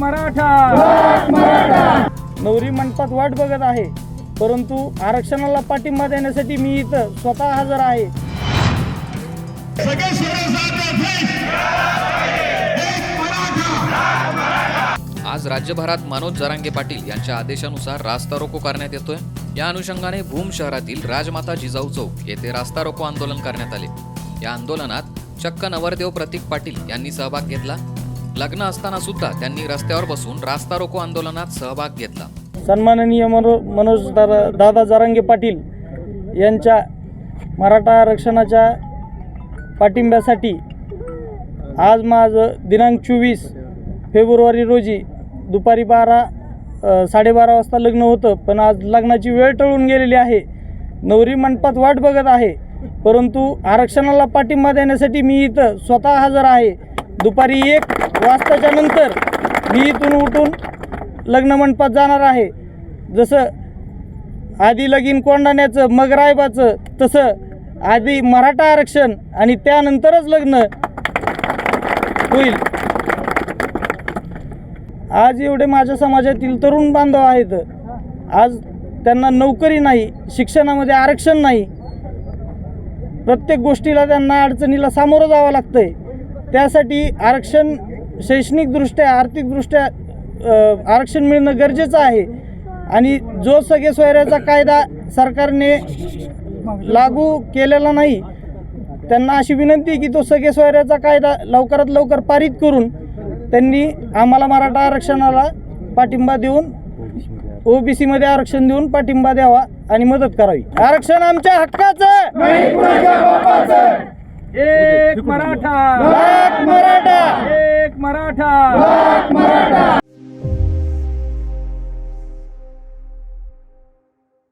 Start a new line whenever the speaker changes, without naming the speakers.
मराठा! नवरी मंडपात वाट बघत आहे परंतु आरक्षणाला पाठिंबा देण्यासाठी मी इथं स्वतः हजर आहे.
आज राज्यभरात मनोज जरांगे पाटील यांच्या आदेशानुसार रास्ता रोको करण्यात येतोय. या अनुषंगाने भूम शहरातील राजमाता जिजाऊ चौक येथे रास्ता रोको आंदोलन करण्यात आले. या आंदोलनात चक्क नवरदेव प्रतीक पाटील यांनी सहभाग घेतला. लग्न असताना सुद्धा त्यांनी रस्त्यावर बसून रास्ता रोको आंदोलनात सहभाग घेतला.
सन्माननीय मनो मनोज दादा दादा जारंगे पाटील यांच्या मराठा आरक्षणाच्या पाठिंब्यासाठी आज माझं दिनांक चोवीस फेब्रुवारी रोजी दुपारी बारा साडेबारा वाजता लग्न होतं. पण आज लग्नाची वेळ टळून गेलेली आहे. नवरी मंडपात वाट बघत आहे. परंतु आरक्षणाला पाठिंबा देण्यासाठी मी इथं स्वतः हजर आहे. दुपारी एक वाजताच्या नंतर मी इथून उठून लग्न मंडपात जाणार आहे. जसं आधी लगीन कोंडाण्याचं मग रायबाचं तसं आधी मराठा आरक्षण आणि त्यानंतरच लग्न होईल. आज एवढे माझ्या समाजातील तरुण बांधव आहेत. आज त्यांना नोकरी नाही शिक्षणामध्ये आरक्षण नाही. प्रत्येक गोष्टीला त्यांना अडचणीला सामोरं जावं लागतं आहे त्यासाठी आरक्षण शैक्षणिकदृष्ट्या आर्थिकदृष्ट्या आरक्षण मिळणं गरजेचं आहे. आणि जो सगळे सोयऱ्याचा कायदा सरकारने लागू केलेला नाही त्यांना अशी विनंती की तो सगळे सोयऱ्याचा कायदा लवकरात लवकर पारित करून त्यांनी आम्हाला मराठा आरक्षणाला पाठिंबा देऊन ओबीसीमध्ये आरक्षण देऊन पाठिंबा द्यावा आणि मदत करावी. आरक्षण आमच्या हक्काचं एक मराठा. एक मराठा. एक मराठा.